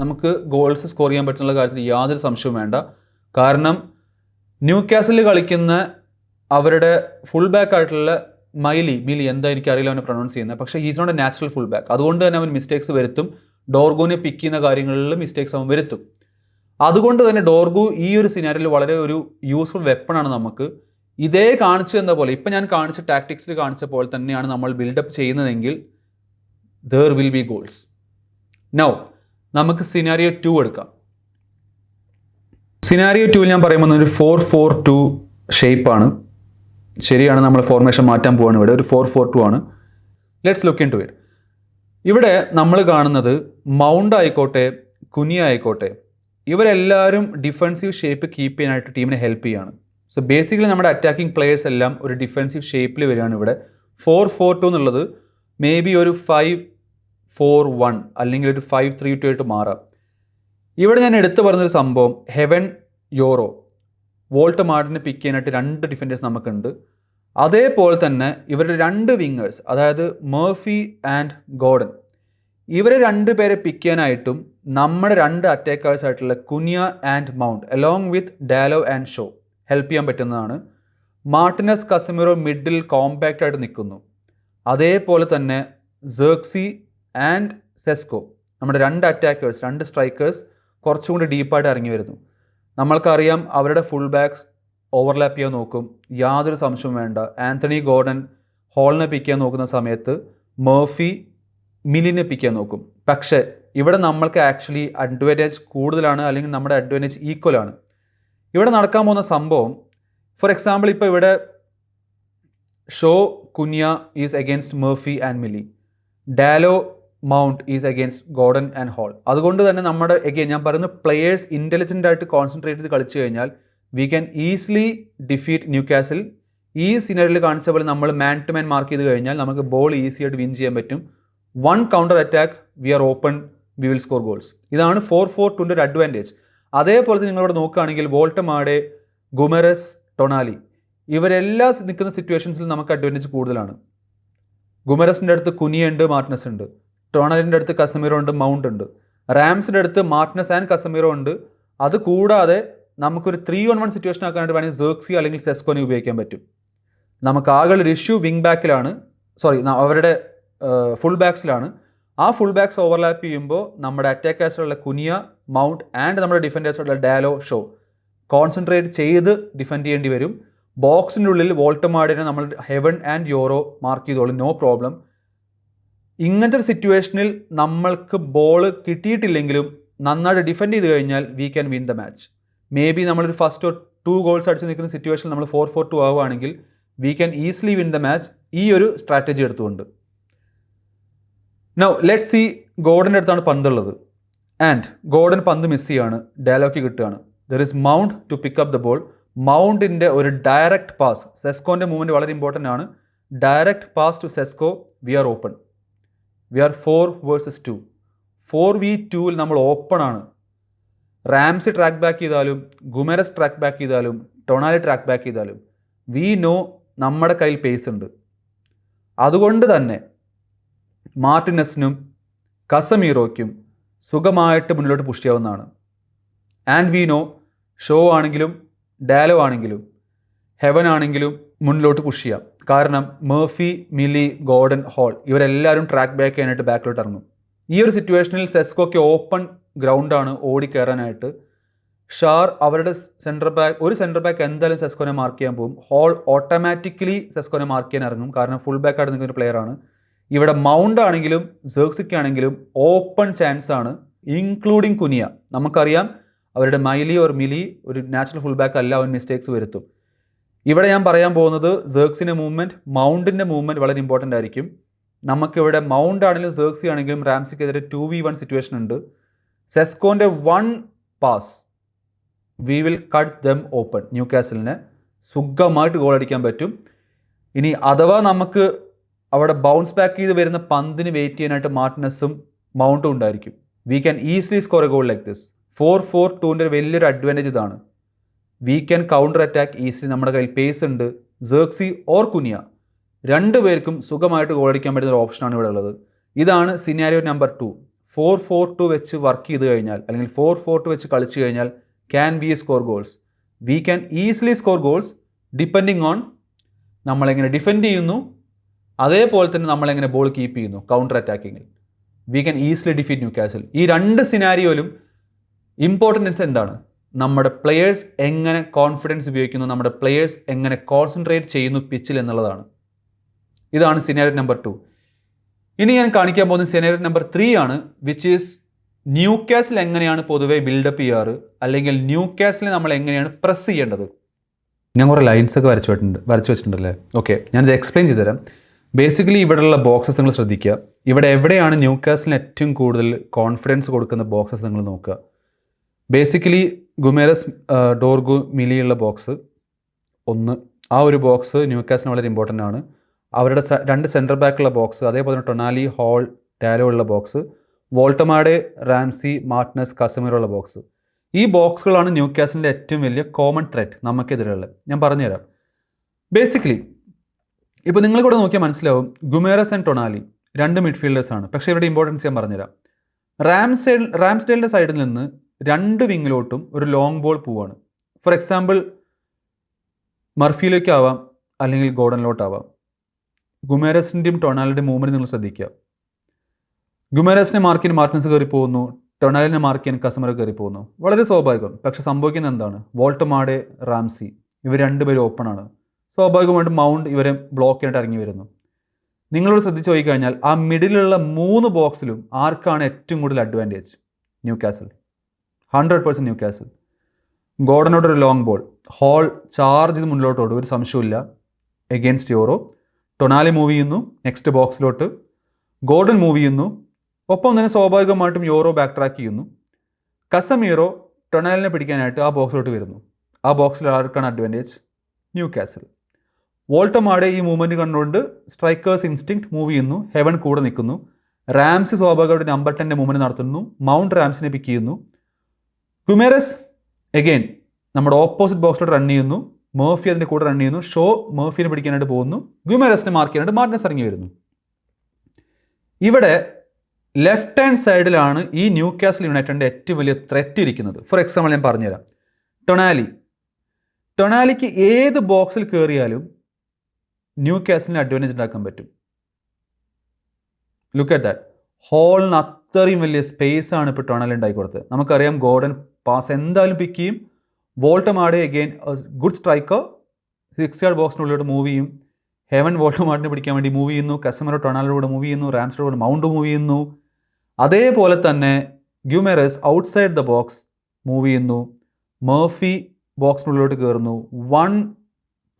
നമുക്ക് ഗോൾസ് സ്കോർ ചെയ്യാൻ പറ്റുന്ന കാര്യത്തിൽ യാതൊരു സംശയവും വേണ്ട. കാരണം ന്യൂ കാസിൽ കളിക്കുന്ന അവരുടെ ഫുൾ ബാക്ക് ആയിട്ടുള്ള മൈലി മിലി എന്താ എനിക്കറിയില്ല അവനെ പ്രൊണൗൺസ് ചെയ്യുന്നത്. പക്ഷേ is not a natural full back അതുകൊണ്ട് തന്നെ അവൻ മിസ്റ്റേക്സ് വരുത്തും. ഡോർഗോനെ പിക്ക് ചെയ്യുന്ന കാര്യങ്ങളിൽ മിസ്റ്റേക്സ് അവൻ വരുത്തും. അതുകൊണ്ട് തന്നെ ഡോർഗു ഈ ഒരു സിനാരിയിൽ വളരെ ഒരു യൂസ്ഫുൾ വെപ്പൺ ആണ് നമുക്ക്. ഇതേ കാണിച്ചു എന്ന പോലെ? ഇപ്പം ഞാൻ കാണിച്ച ടാക്ടിക്സിൽ കാണിച്ച പോലെ തന്നെയാണ് നമ്മൾ ബിൽഡപ്പ് ചെയ്യുന്നതെങ്കിൽ there will be goals now നമുക്ക് സിനാരിയോ ടു എടുക്കാം. സിനാരിയോ ടുവിൽ ഞാൻ പറയുമ്പോൾ ഒരു ഫോർ ഫോർ ടു ഷേപ്പാണ് ശരിയാണ് നമ്മൾ ഫോർമേഷൻ മാറ്റാൻ പോവാണ് ഇവിടെ. ഒരു ഫോർ ഫോർ ടു ആണ്. Let's look into it ഇവിടെ നമ്മൾ കാണുന്നത് മൗണ്ട് ആയിക്കോട്ടെ കുനിയ ആയിക്കോട്ടെ ഇവരെല്ലാവരും ഡിഫൻസീവ് ഷേപ്പ് കീപ്പ് ചെയ്യാനായിട്ട് ടീമിനെ ഹെൽപ്പ് ചെയ്യാണ്. സോ ബേസിക്കലി നമ്മുടെ അറ്റാക്കിംഗ് പ്ലെയേഴ്സ് എല്ലാം ഒരു ഡിഫൻസീവ് ഷേപ്പിൽ വരികയാണ് ഇവിടെ. ഫോർ ഫോർ ടു എന്നുള്ളത് മേ ബി ഒരു ഫൈവ് ഫോർ വൺ അല്ലെങ്കിൽ ഒരു ഫൈവ് ത്രീ ടു ആയിട്ട് മാറാം. ഇവിടെ ഞാൻ എടുത്തു പറഞ്ഞൊരു സംഭവം ഹെവൻ യോറോ വോൾട്ട് മാർട്ടിനെ പിക്ക് ചെയ്യാനായിട്ട് രണ്ട് ഡിഫൻഡേഴ്സ് നമുക്കുണ്ട്. അതേപോലെ തന്നെ ഇവരുടെ രണ്ട് വിങ്ങേഴ്സ് അതായത് മേഫി ആൻഡ് ഗോഡൻ ഇവരെ രണ്ട് പേരെ പിക്ക് ചെയ്യാനായിട്ടും നമ്മുടെ രണ്ട് അറ്റാക്കേഴ്സ് ആയിട്ടുള്ള Cunha and Mount along with Dalot and Shaw help ചെയ്യാൻ പറ്റുന്നതാണ്. മാർട്ടിനസ് കസമിറോ മിഡിൽ കോമ്പാക്റ്റ് ആയിട്ട് നിൽക്കുന്നു. അതേപോലെ തന്നെ സെർക്സി ആൻഡ് സെസ്കോ നമ്മുടെ രണ്ട് അറ്റാക്കേഴ്സ് രണ്ട് സ്ട്രൈക്കേഴ്സ് കുറച്ചും കൂടി ഡീപ്പായിട്ട് ഇറങ്ങി വരുന്നു. നമ്മൾക്കറിയാം അവരുടെ ഫുൾ ബാക്സ് ഓവർലാപ്പ് ചെയ്യാൻ നോക്കും. യാതൊരു സംശയവും വേണ്ട. ആന്റണി ഗോർഡൻ ഹോളിനെ പിക്ക് ചെയ്യാൻ നോക്കുന്ന സമയത്ത് മേഫി മിലിനെ പിക്ക് ചെയ്യാൻ നോക്കും. പക്ഷേ ഇവിടെ നമ്മൾക്ക് ആക്ച്വലി അഡ്വാന്റേജ് കൂടുതലാണ് അല്ലെങ്കിൽ നമ്മുടെ അഡ്വാന്റേജ് ഈക്വലാണ് ഇവിടെ നടക്കാൻ പോകുന്ന സംഭവം ഫോർ എക്സാമ്പിൾ ഇപ്പോൾ ഇവിടെ Shaw Cunha is against Murphy and Miley Dalot Mount is against Gordon and Hall അതുകൊണ്ട് തന്നെ നമ്മുടെ അഗെയിൻ ഞാൻ പറയുന്നത് പ്ലെയേഴ്സ് ഇന്റലിജന്റ് ആയിട്ട് കോൺസെൻട്രേറ്റ് ചെയ്ത് കളിച്ചു കഴിഞ്ഞാൽ we can easily defeat Newcastle ഈ സിനറിയിൽ കാണിച്ച പോലെ നമ്മൾ മാൻ ടു മാൻ മാർക്ക് ചെയ്ത് കഴിഞ്ഞാൽ നമുക്ക് ബോൾ ഈസി ആയിട്ട് വിൻ ചെയ്യാൻ പറ്റും. One counter attack we are open we will score goals ഇതാണ് ഫോർ ഫോർ ടുന്റെ ഒരു അഡ്വാന്റേജ് അതേപോലെ തന്നെ നിങ്ങളിവിടെ നോക്കുകയാണെങ്കിൽ വോൾട്ടമാടെ ഗുമറസ് ടൊണാലി ഇവരെല്ലാം നിൽക്കുന്ന സിറ്റുവേഷൻസിൽ നമുക്ക് അഡ്വാന്റേജ് കൂടുതലാണ്. ഗുമറസിന്റെ അടുത്ത് കുനിയുണ്ട് മാർട്ടിനസ് ഉണ്ട്. ടൊണാലിന്റെ അടുത്ത് കസമീറോ ഉണ്ട് മൗണ്ട് ഉണ്ട്. റാംസിന്റെ അടുത്ത് മാർട്ടിനസ് ആൻഡ് കസമീറോ ഉണ്ട്. അത് കൂടാതെ നമുക്കൊരു ത്രീ ഓൺ വൺ സിറ്റുവേഷൻ ആക്കാനായിട്ട് വേണമെങ്കിൽ സെർക്സി അല്ലെങ്കിൽ സെസ്കോനെ ഉപയോഗിക്കാൻ പറ്റും. നമുക്ക് ആകെ ഒരു ഇഷ്യൂ വിങ് ബാക്കിലാണ് സോറി അവരുടെ ഫുൾ ബാക്സിലാണ് ആ ഫുൾ ബാക്സ് ഓവർലാപ്പ് ചെയ്യുമ്പോൾ നമ്മുടെ അറ്റാക്കേഴ്സിലുള്ള കുനിയ മൗണ്ട് ആൻഡ് നമ്മുടെ ഡിഫൻഡേഴ്സിലുള്ള ഡാലോ ഷോ കോൺസെൻട്രേറ്റ് ചെയ്ത് ഡിഫെൻഡ് ചെയ്യേണ്ടി വരും. ബോക്സിന്റെ ഉള്ളിൽ വോൾട്ടമാഡിനെ നമ്മൾ ഹെവൻ ആൻഡ് യോറോ മാർക്ക് ചെയ്തോളും നോ പ്രോബ്ലം ഇങ്ങനത്തെ ഒരു സിറ്റുവേഷനിൽ നമ്മൾക്ക് ബോൾ കിട്ടിയിട്ടില്ലെങ്കിലും നന്നായിട്ട് ഡിഫെൻഡ് ചെയ്ത് കഴിഞ്ഞാൽ we can win the match maybe നമ്മളൊരു ഫസ്റ്റ് ഓർ ടു ഗോൾസ് അടിച്ച് നിൽക്കുന്ന സിറ്റുവേഷനിൽ നമ്മൾ ഫോർ ഫോർ ടു ആവുകയാണെങ്കിൽ we can easily win the match ഈ ഒരു സ്ട്രാറ്റജി എടുത്തുകൊണ്ട്. നോ ലെറ്റ് സി ഗോഡന്റെ അടുത്താണ് പന്തുള്ളത്. ആൻഡ് ഗോഡൻ പന്ത് മിസ് ചെയ്യാണ്. ഡയലോഗ് കിട്ടുകയാണ്. There is Mount to pick up the ball മൗണ്ടിന്റെ ഒരു ഡയറക്റ്റ് പാസ് സെസ്കോന്റെ മൂവ്മെന്റ് വളരെ ഇമ്പോർട്ടന്റ് ആണ്. Direct pass to Sesko we are open we are four versus two four v ടുവിൽ നമ്മൾ ഓപ്പൺ ആണ്. റാംസ് ട്രാക്ക് ബാക്ക് ചെയ്താലും ഗുമരസ് ട്രാക്ക് ബാക്ക് ചെയ്താലും ടൊണാലി ട്രാക്ക് ബാക്ക് ചെയ്താലും വി നോ നമ്മുടെ കയ്യിൽ പേസ് ഉണ്ട്. അതുകൊണ്ട് തന്നെ മാർട്ടിനസിനും കസമീറോയ്ക്കും സുഖമായിട്ട് മുന്നിലോട്ട് പുഷ് ചെയ്യാവുന്നതാണ്. ആൻഡ് വി നോ ഷോ ആണെങ്കിലും ഡാലോ ആണെങ്കിലും ഹെവൻ ആണെങ്കിലും മുന്നിലോട്ട് പുഷ് ചെയ്യാം. കാരണം മേഫി മിലി ഗോർഡൻ ഹോൾ ഇവരെല്ലാവരും ട്രാക്ക് ബാക്ക് ചെയ്യാനായിട്ട് ബാക്കിലോട്ട് ഇറങ്ങും. ഈ ഒരു സിറ്റുവേഷനിൽ സെസ്കോയ്ക്ക് ഓപ്പൺ ഗ്രൗണ്ടാണ് ഓടി കയറാനായിട്ട് ഷാർ അവരുടെ സെന്റർ ബാക്ക് ഒരു സെന്റർ ബാക്ക് എന്തായാലും സെസ്കോനെ മാർക്ക് ചെയ്യാൻ പോകും. ഹോൾ ഓട്ടോമാറ്റിക്കലി സെസ്കോനെ മാർക്ക് ചെയ്യാൻ ഇറങ്ങും. കാരണം ഫുൾ ബാക്ക് ആയിട്ട് നിൽക്കുന്ന ഒരു ആണ്. ഇവിടെ മൗണ്ട് ആണെങ്കിലും സെർക്സിക്ക് ആണെങ്കിലും ഓപ്പൺ ചാൻസ് ആണ് ഇൻക്ലൂഡിങ് കുനിയ. നമുക്കറിയാം അവരുടെ മൈലി ഓർ മിലി ഒരു നാച്ചുറൽ ഫുൾ ബാക്ക് അല്ല അവൻ മിസ്റ്റേക്സ് വരുത്തും. ഇവിടെ ഞാൻ പറയാൻ പോകുന്നത് സേർക്സിന്റെ മൂവ്മെന്റ് മൗണ്ടിന്റെ മൂവ്മെന്റ് വളരെ ഇമ്പോർട്ടന്റ് ആയിരിക്കും. നമുക്കിവിടെ മൗണ്ട് ആണെങ്കിലും സേർക്സി ആണെങ്കിലും റാംസിക്കെതിരെ ടു വി വൺ സിറ്റുവേഷൻ ഉണ്ട്. സെസ്കോന്റെ one pass we will cut them open new കാസലിന് സുഖമായിട്ട് ഗോൾ അടിക്കാൻ പറ്റും. ഇനി അഥവാ നമുക്ക് അവിടെ ബൗൺസ് ബാക്ക് ചെയ്ത് വരുന്ന പന്തിന് വെയിറ്റ് ചെയ്യാനായിട്ട് മാർട്ടിനസും മൗണ്ടും ഉണ്ടായിരിക്കും. We can easily score a goal like this four four ടുവിന്റെ വലിയൊരു അഡ്വാന്റേജ് ഇതാണ്. We can counter attack easily നമ്മുടെ കയ്യിൽ പേസ് ഉണ്ട്. ജേർക്സി ഓർ കുനിയ രണ്ട് പേർക്കും സുഖമായിട്ട് ഗോളടിക്കാൻ പറ്റുന്ന ഒരു ഓപ്ഷനാണ് ഇവിടെ ഉള്ളത്. ഇതാണ് scenario number two four four two വെച്ച് വർക്ക് ചെയ്ത് കഴിഞ്ഞാൽ അല്ലെങ്കിൽ ഫോർ ഫോർ ടു വെച്ച് കളിച്ചു കഴിഞ്ഞാൽ can we score goals we can easily score goals depending on നമ്മളെങ്ങനെ ഡിഫെൻഡ് ചെയ്യുന്നു. അതേപോലെ തന്നെ നമ്മളെങ്ങനെ ബോൾ കീപ്പ് ചെയ്യുന്നു. Counter അറ്റാക്കിങ്ങിൽ we can easily defeat Newcastle ഈ രണ്ട് സിനാരിയോയിലും ഇമ്പോർട്ടൻസ് എന്താണ്? നമ്മുടെ പ്ലെയേഴ്സ് എങ്ങനെ കോൺഫിഡൻസ് ഉപയോഗിക്കുന്നു നമ്മുടെ പ്ലെയേഴ്സ് എങ്ങനെ കോൺസെൻട്രേറ്റ് ചെയ്യുന്നു പിച്ചിൽ എന്നുള്ളതാണ്. ഇതാണ് സിനാരിയോ നമ്പർ ടു ഇനി ഞാൻ കാണിക്കാൻ പോകുന്ന സിനാരിയോ നമ്പർ ത്രീ ആണ് വിച്ച് ഈസ് ന്യൂ കാസിൽ എങ്ങനെയാണ് പൊതുവേ ബിൽഡപ്പ് ചെയ്യാറ് അല്ലെങ്കിൽ ന്യൂ കാസിൽ നമ്മൾ എങ്ങനെയാണ് പ്രസ് ചെയ്യേണ്ടത്? ഞാൻ കുറേ ലൈൻസ് ഒക്കെ വരച്ചു വെച്ചിട്ടുണ്ട് വരച്ചു വെച്ചിട്ടുണ്ടല്ലേ? ഓക്കെ ഞാനിത് എക്സ്പ്ലെയിൻ ചെയ്തു തരാം. ബേസിക്കലി ഇവിടെയുള്ള ബോക്സസ് നിങ്ങൾ ശ്രദ്ധിക്കുക. ഇവിടെ എവിടെയാണ് ന്യൂ കാസിലിന് ഏറ്റവും കൂടുതൽ കോൺഫിഡൻസ് കൊടുക്കുന്ന ബോക്സസ് നിങ്ങൾ നോക്കുക. ബേസിക്കലി ഗുമേരസ് ഡോർഗു മിലിയുള്ള ബോക്സ്. ഒന്ന് ആ ഒരു ബോക്സ് ന്യൂക്കാസിന് വളരെ ഇമ്പോർട്ടന്റ് ആണ്. അവരുടെ രണ്ട് സെന്റർ ബാക്കുള്ള ബോക്സ് അതേപോലെ തന്നെ ടൊണാലി ഹോൾ ഡാലോ ഉള്ള box Woltemade Ramsey Martinez Casemiro ഉള്ള ബോക്സ്. ഈ ബോക്സുകളാണ് ന്യൂ കാസിന്റെ ഏറ്റവും വലിയ കോമൺ ത്രെറ്റ് നമുക്കെതിരെയുള്ളത്. ഞാൻ പറഞ്ഞുതരാം. ബേസിക്കലി ഇപ്പോൾ നിങ്ങൾ കൂടെ നോക്കിയാൽ മനസ്സിലാവും ഗുമേറസ് ആൻഡ് ടൊണാലി രണ്ട് മിഡ്ഫീൽഡേഴ്സാണ് പക്ഷേ ഇവരുടെ ഇമ്പോർട്ടൻസ് ഞാൻ പറഞ്ഞുതരാം. റാംസെൽ റാംസ്ഡേലിന്റെ സൈഡിൽ നിന്ന് രണ്ട് വിങ്ങിലോട്ടും ഒരു ലോങ് ബോൾ പോവാണ്. ഫോർ എക്സാമ്പിൾ മർഫിയിലേക്കാവാം അല്ലെങ്കിൽ ഗോഡനിലോട്ടാവാം. ഗുമേരസിന്റെയും ടൊണാലിന്റെയും മൂവ്മെന്റ് നിങ്ങൾ ശ്രദ്ധിക്കുക. ഗുമേരസിനെ മാർക്ക് ചെയ്യാൻ മാർട്ടിൻസ് കയറി പോകുന്നു ടൊണാലിനെ മാർക്ക് ചെയ്യാൻ കയറി പോകുന്നു വളരെ സ്വാഭാവികം. പക്ഷെ സംഭവിക്കുന്നത് എന്താണ്? വോൾട്ടമാടെ റാംസി ഇവർ രണ്ടുപേരും ഓപ്പൺ ആണ്. സ്വാഭാവികമായിട്ടും മൗണ്ട് ഇവരെ ബ്ലോക്ക് ചെയ്തിട്ട് ഇറങ്ങി വരുന്നു. നിങ്ങളോട് ശ്രദ്ധിച്ച് പോയി കഴിഞ്ഞാൽ ആ മിഡിലുള്ള മൂന്ന് ബോക്സിലും ആർക്കാണ് ഏറ്റവും കൂടുതൽ advantage Newcastle hundred percent Newcastle ഗോഡനോട് ഒരു ലോങ് ബോൾ ഹോൾ ചാർജ് ചെയ്ത് മുന്നിലോട്ടോട്. ഒരു സംശയമില്ല എഗെയിൻസ്റ്റ് യൂറോ ടൊണാലി മൂവ് ചെയ്യുന്നു. നെക്സ്റ്റ് ബോക്സിലോട്ട് ഗോർഡൻ മൂവ് ചെയ്യുന്നു. ഒപ്പം തന്നെ സ്വാഭാവികമായിട്ടും യൂറോ ബാക്ക് ട്രാക്ക് ചെയ്യുന്നു. കസമീറോ ടൊണാലിനെ പിടിക്കാനായിട്ട് ആ ബോക്സിലോട്ട് വരുന്നു. ആ ബോക്സിൽ ആർക്കാണ് അഡ്വാന്റേജ് ന്യൂ കാസിൽ വോൾട്ടമാടെ ഈ മൂവ്മെന്റ് കണ്ടുകൊണ്ട് സ്ട്രൈക്കേഴ്സ് ഇൻസ്റ്റിങ് മൂവ് ചെയ്യുന്നു. ഹെവൻ കൂടെ നിൽക്കുന്നു. റാംസ് സ്വാഭാവികമായിട്ട് നമ്പർ ടെന്റെ മൂവ്മെന്റ് നടത്തുന്നു. മൗണ്ട് റാംസിനെ പിക്ക് ചെയ്യുന്നു. ഗുമേറസ് എഗെയിൻ നമ്മുടെ ഓപ്പോസിറ്റ് ബോക്സിലോട്ട് റൺ ചെയ്യുന്നു. മേഫി അതിന്റെ കൂടെ റൺ ചെയ്യുന്നു. ഷോ മേഫിനെ പിടിക്കാനായിട്ട് പോകുന്നു. ഗുമേറസിനെ മാർക്ക് ചെയ്യാനായിട്ട് മാർട്ടിനസ് ഇറങ്ങി വരുന്നു. ഇവിടെ ലെഫ്റ്റ് ഹാൻഡ് സൈഡിലാണ് ഈ ന്യൂ കാസൽ യുണൈറ്റഡിന്റെ ഏറ്റവും വലിയ ത്രെറ്റ് ഇരിക്കുന്നത്. ഫോർ എക്സാമ്പിൾ ഞാൻ പറഞ്ഞുതരാം. ടൊണാലി ടൊണാലിക്ക് ഏത് ബോക്സിൽ കയറിയാലും ന്യൂ കാസലിന് അഡ്വാന്റേജ് ഉണ്ടാക്കാൻ പറ്റും. ലുക്ക് അറ്റ് ദാറ്റ് ഹോളിന് അത്രയും വലിയ സ്പേസ് ആണ് ഇപ്പോൾ ടൊണാലി ഉണ്ടാക്കി കൊടുത്തത് നമുക്കറിയാം ഗോർഡൻ പാസ് എന്തായാലും പിക്ക് ചെയ്യും. വോൾട്ടമാടെ again good striker six yard ബോക്സിനുള്ളിലോട്ട് move ചെയ്യും. ഹെവൻ വോൾട്ടമാർട്ടിനെ പിടിക്കാൻ വേണ്ടി മൂവ് ചെയ്യുന്നു. കസ്റ്റമർ ടൊണാലിലൂടെ മൂവ് ചെയ്യുന്നു. റാംസ്റ്റോട് മൗണ്ട് മൂവ് ചെയ്യുന്നു. അതേപോലെ തന്നെ Guimaraes outside the box move ചെയ്യുന്നു. മേഫി ബോക്സിനുള്ളിലോട്ട് കയറുന്നു one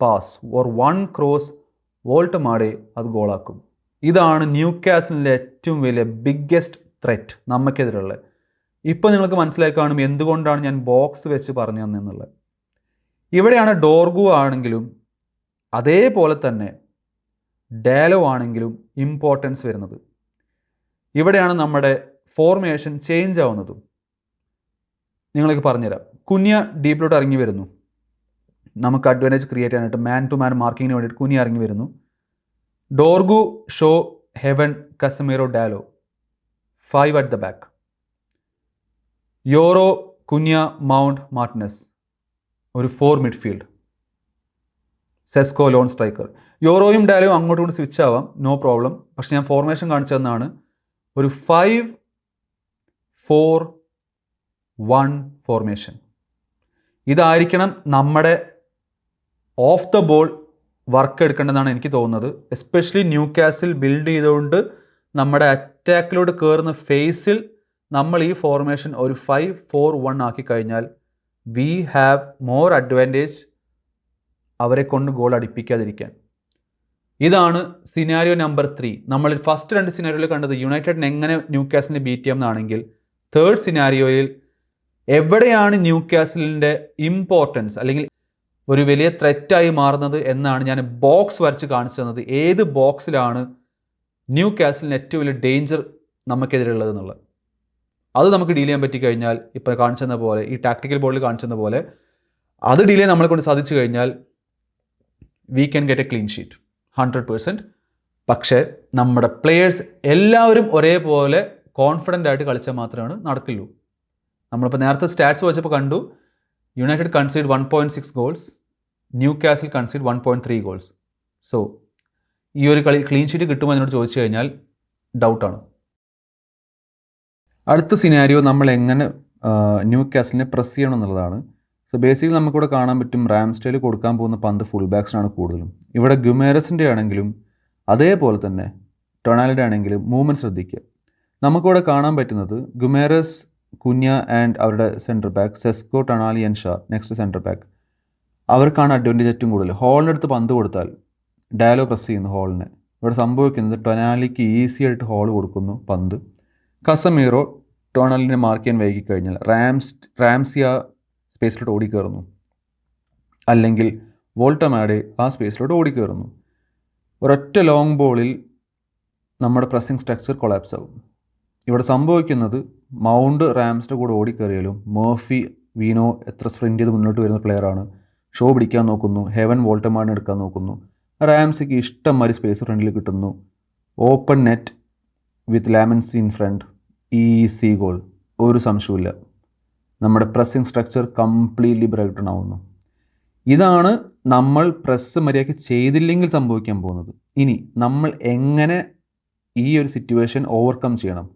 pass or one cross വോൾട്ടമാടെ അത് ഗോളാക്കും ഇതാണ് ന്യൂ കാസിലിന്റെ ഏറ്റവും വലിയ ബിഗ്ഗസ്റ്റ് ത്രെറ്റ് നമുക്കെതിരുള്ളത് ഇപ്പോൾ നിങ്ങൾക്ക് മനസ്സിലായി കാണും എന്തുകൊണ്ടാണ് ഞാൻ ബോക്സ് വെച്ച് പറഞ്ഞു തന്നെന്നുള്ളത്. ഇവിടെയാണ് ഡോർഗു ആണെങ്കിലും അതേപോലെ തന്നെ ഡാലോ ആണെങ്കിലും ഇമ്പോർട്ടൻസ് വരുന്നത്. ഇവിടെയാണ് നമ്മുടെ ഫോർമേഷൻ ചേഞ്ച് ആവുന്നതും. നിങ്ങൾക്ക് പറഞ്ഞുതരാം. കുഞ്ഞ ഡീപ്പിലോട്ട് ഇറങ്ങി വരുന്നു. നമുക്ക് അഡ്വാന്റേജ് ക്രിയേറ്റ് ചെയ്യാനായിട്ട് മാൻ ടു മാൻ മാർക്കിങ്ങിന് വേണ്ടിയിട്ട് കുഞ്ഞ ഇറങ്ങി വരുന്നു. Dorgu Shaw Heaven Casemiro Dalot. Five at the back Yoro Cunha Mount Martinez ഒരു four midfield Sesko lone striker യോറോയും Dalot അങ്ങോട്ടും ഇങ്ങോട്ട് സ്വിച്ച് ആവാം. നോ പ്രോബ്ലം പക്ഷെ ഞാൻ ഫോർമേഷൻ കാണിച്ചു തന്നാണ്. ഒരു ഫൈവ് ഫോർ വൺ ഫോർമേഷൻ ഇതായിരിക്കണം നമ്മുടെ ഓഫ് ദ ബോൾ വർക്ക് എടുക്കേണ്ടതെന്നാണ് എനിക്ക് തോന്നുന്നത്. എസ്പെഷ്യലി ന്യൂ കാസിൽ ബിൽഡ് ചെയ്തുകൊണ്ട് നമ്മുടെ അറ്റാക്കിലോട് കയറുന്ന ഫേസിൽ നമ്മൾ ഈ ഫോർമേഷൻ ഒരു ഫൈവ് ഫോർ വൺ ആക്കി കഴിഞ്ഞാൽ വി ഹാവ് മോർ അഡ്വാന്റേജ് അവരെ കൊണ്ട് ഗോൾ അടിപ്പിക്കാതിരിക്കാൻ. ഇതാണ് സിനാരിയോ നമ്പർ ത്രീ നമ്മൾ ഫസ്റ്റ് രണ്ട് സിനാരിയോയിൽ കണ്ടത് യുണൈറ്റഡിന് എങ്ങനെ ന്യൂ കാസിനെ ബീറ്റ് ചെയ്യാമെന്നാണെങ്കിൽ തേർഡ് സിനാരിയോയിൽ എവിടെയാണ് ന്യൂ കാസിലിന്റെ ഇമ്പോർട്ടൻസ് അല്ലെങ്കിൽ ഒരു വലിയ ത്രെറ്റായി മാറുന്നത് എന്നാണ് ഞാൻ ബോക്സ് വരച്ച് കാണിച്ചു തന്നത്. ഏത് ബോക്സിലാണ് ന്യൂ കാസിലിന് ഏറ്റവും വലിയ ഡേഞ്ചർ നമുക്കെതിരുള്ളത് എന്നുള്ളത്. അത് നമുക്ക് ഡീൽ ചെയ്യാൻ പറ്റി കഴിഞ്ഞാൽ ഇപ്പോൾ കാണിച്ചെന്ന പോലെ ഈ ടാക്ടിക്കൽ ബോർഡിൽ കാണിച്ചെന്ന പോലെ അത് ഡീൽ ചെയ്യാൻ നമ്മളെ കൊണ്ട് സാധിച്ചു കഴിഞ്ഞാൽ we can get a clean sheet hundred percent പക്ഷേ നമ്മുടെ പ്ലെയേഴ്സ് എല്ലാവരും ഒരേപോലെ കോൺഫിഡന്റ് ആയിട്ട് കളിച്ചാൽ മാത്രമാണ് നടക്കുള്ളൂ. നമ്മളിപ്പോൾ നേരത്തെ സ്റ്റാറ്റ്സ് വെച്ചപ്പോൾ കണ്ടു United concede one point six goals Newcastle concede one point three goals so ഈ ഒരു കളി ക്ലീൻ ഷീറ്റ് കിട്ടുമോ എന്നോട് ചോദിച്ചു കഴിഞ്ഞാൽ ഡൗട്ടാണ് അടുത്ത സിനാരിയോ നമ്മൾ എങ്ങനെ ന്യൂ കാസ്റ്റിനെ പ്രസ് ചെയ്യണം എന്നുള്ളതാണ്. സോ ബേസിക്കലി നമുക്കിവിടെ കാണാൻ പറ്റും റാം സ്റ്റൈൽ കൊടുക്കാൻ പോകുന്ന പന്ത് ഫുൾ ബാക്സിനാണ് കൂടുതലും. ഇവിടെ ഗുമേറസിന്റെ ആണെങ്കിലും അതേപോലെ തന്നെ ടൊണാലിന്റെ ആണെങ്കിലും മൂവ്മെന്റ് ശ്രദ്ധിക്കുക. നമുക്കിവിടെ കാണാൻ പറ്റുന്നത് ഗുമേറസ് കുഞ്ഞ ആൻഡ് അവരുടെ centre back Sesko Tonali and Shaw next centre back അവർക്കാണ് അഡ്വാന്റേജ് ഏറ്റവും കൂടുതൽ. ഹോളിന്റെ അടുത്ത് പന്ത് കൊടുത്താൽ ഡയലോ പ്രസ് ചെയ്യുന്നു ഹോളിനെ. ഇവിടെ സംഭവിക്കുന്നത് ടൊനാലിക്ക് ഈസി ആയിട്ട് ഹോൾ കൊടുക്കുന്നു പന്ത്. കസമീറോ ടോണലിനെ മാർക്ക് ചെയ്യാൻ വൈകിക്കഴിഞ്ഞാൽ റാംസ് റാംസിയ സ്പേസിലോട്ട് ഓടിക്കയറുന്നു അല്ലെങ്കിൽ വോൾട്ടമാഡെ ആ സ്പേസിലോട്ട് ഓടിക്കയറുന്നു ഒരൊറ്റ ലോങ് ബോളിൽ നമ്മുടെ പ്രസ്സിംഗ് സ്ട്രക്ചർ കൊളാപ്സ് ആവും. ഇവിടെ സംഭവിക്കുന്നത് മൗണ്ട് റാംസിന്റെ കൂടെ ഓടിക്കയറിയാലും മേഫി വീനോ എത്ര സ്പ്രിന്റ് ചെയ്ത് മുന്നോട്ട് വരുന്ന പ്ലെയറാണ് ഷോ പിടിക്കാൻ നോക്കുന്നു. ഹെവൻ വോൾട്ടമാഡിനെ എടുക്കാൻ നോക്കുന്നു. റാംസിക്ക് ഇഷ്ടം മാതിരി സ്പേസ് ഫ്രണ്ടിൽ കിട്ടുന്നു. Open net with Lammens in front easy goal. ഒരു സംശയമില്ല നമ്മുടെ pressing structure completely break down ആവുന്നു. ഇതാണ് നമ്മൾ പ്രസ് മര്യാദയ്ക്ക് ചെയ്തില്ലെങ്കിൽ സംഭവിക്കാൻ പോകുന്നത്. ഇനി നമ്മൾ എങ്ങനെ ഈ ഒരു സിറ്റുവേഷൻ ഓവർകം ചെയ്യണം?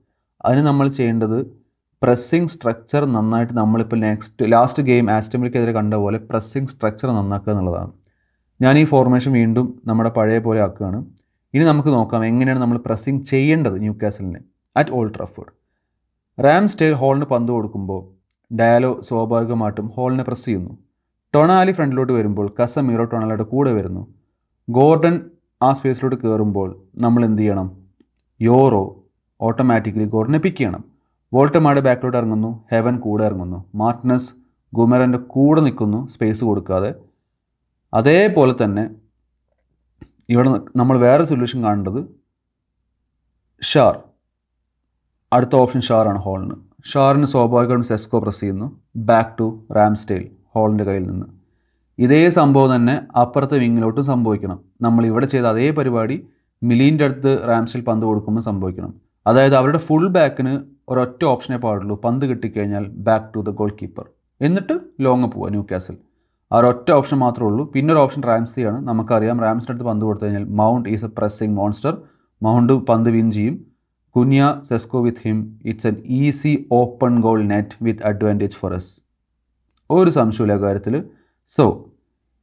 അതിന് നമ്മൾ ചെയ്യേണ്ടത് പ്രസ്സിങ് സ്ട്രക്ചർ നന്നായിട്ട് നമ്മളിപ്പോൾ നെക്സ്റ്റ് ലാസ്റ്റ് ഗെയിം ആസ്റ്റമിലിക്കെതിരെ കണ്ട പോലെ പ്രസ്സിങ് സ്ട്രക്ചർ നന്നാക്കുക എന്നുള്ളതാണ്. ഞാൻ ഈ ഫോർമേഷൻ വീണ്ടും നമ്മുടെ പഴയ പോലെ ആക്കുകയാണ്. ഇനി നമുക്ക് നോക്കാം എങ്ങനെയാണ് നമ്മൾ പ്രസ്സിങ് ചെയ്യേണ്ടത് ന്യൂ കാസലിനെ at Old Trafford Ramsdale ഹോളിന് പന്ത് കൊടുക്കുമ്പോൾ ഡയാലോ സ്വാഭാവികമായിട്ടും ഹോളിനെ പ്രസ് ചെയ്യുന്നു. ടൊണാലി ഫ്രണ്ടിലോട്ട് വരുമ്പോൾ കസമീറോ ടൊണാലിയുടെ കൂടെ വരുന്നു. ഗോർഡൻ ആ സ്പേസിലോട്ട് കയറുമ്പോൾ നമ്മൾ എന്ത് ചെയ്യണം? യോറോ ഓട്ടോമാറ്റിക്കലി ഗോർഡനെ പിക്ക് ചെയ്യണം. വോൾട്ടമാട് ബാക്കിലോട്ട് ഇറങ്ങുന്നു. ഹെവൻ കൂടെ ഇറങ്ങുന്നു. മാർട്ടിനസ് ഗുമരന്റെ കൂടെ നിൽക്കുന്നു. സ്പേസ് കൊടുക്കാതെ. അതേപോലെ തന്നെ ഇവിടെ നമ്മൾ വേറെ സൊല്യൂഷൻ കാണേണ്ടത് ഷാർ. അടുത്ത ഓപ്ഷൻ ഷാറാണ് ഹോളിന്. ഷാറിന് സ്വാഭാവികമായിട്ടും സെസ്കോ പ്രസ് ചെയ്യുന്നു. ബാക്ക് ടു റാം സ്റ്റൈൽ ഹോളിന്റെ കയ്യിൽ നിന്ന്. ഇതേ സംഭവം തന്നെ അപ്പുറത്തെ വിങ്ങിലോട്ടും സംഭവിക്കണം. നമ്മൾ ഇവിടെ ചെയ്ത അതേ പരിപാടി മിലീന്റെ അടുത്ത് റാം സ്റ്റൈൽ പന്ത് കൊടുക്കുമ്പോൾ സംഭവിക്കണം. അതായത് അവരുടെ ഫുൾ ബാക്കിന് ഒരൊറ്റ ഓപ്ഷനെ പാടുള്ളൂ. പന്ത് കിട്ടിക്കഴിഞ്ഞാൽ back to the goalkeeper എന്നിട്ട് ലോങ് പോവുക ന്യൂ കാസിൽ ആ ഒരൊറ്റ ഓപ്ഷൻ മാത്രമേ ഉള്ളൂ. പിന്നെ ഒരു ഓപ്ഷൻ റാംസിയാണ് നമുക്കറിയാം റാംസിന്റെ അടുത്ത് പന്ത് കൊടുത്തു കഴിഞ്ഞാൽ Mount is a pressing monster Mount പന്ത് വിൻ ചെയ്യും. Cunha Sesko with him it's an easy open goal net with advantage for us ഒരു സംശയമില്ല കാര്യത്തിൽ സോ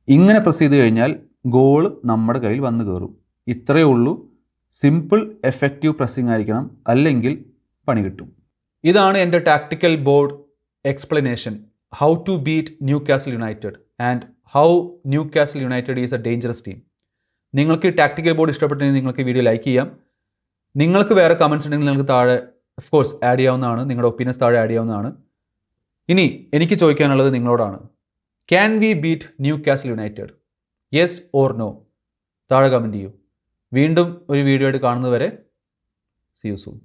ഇങ്ങനെ പ്രസ് ചെയ്ത് കഴിഞ്ഞാൽ ഗോൾ നമ്മുടെ കയ്യിൽ വന്നു കയറും. ഇത്രയേ ഉള്ളൂ. സിമ്പിൾ എഫക്റ്റീവ് പ്രസ്സിങ് ആയിരിക്കണം. അല്ലെങ്കിൽ പണി കിട്ടും. ഇതാണ് എന്റെ tactical board explanation how to beat Newcastle United and how Newcastle United is a dangerous team നിങ്ങൾക്ക് ടാക്ടിക്കൽ ബോർഡ് ഇഷ്ടപ്പെട്ടെങ്കിൽ നിങ്ങൾക്ക് വീഡിയോ ലൈക്ക് ചെയ്യാം. നിങ്ങൾക്ക് വേറെ കമൻസ് ഉണ്ടെങ്കിൽ നിങ്ങൾക്ക് താഴെ ഓഫ് കോഴ്സ് ആഡ് ചെയ്യാവുന്നതാണ്. നിങ്ങളുടെ ഒപ്പീനിയൻസ് താഴെ ആഡ് ചെയ്യാവുന്നതാണ്. ഇനി എനിക്ക് ചോദിക്കാനുള്ളത് നിങ്ങളോടാണ്. Can we beat Newcastle United yes or no താഴെ കമന്റ് ചെയ്യൂ. വീണ്ടും ഒരു വീഡിയോ ആയിട്ട് കാണുന്നതുവരെ സി യു സൂൺ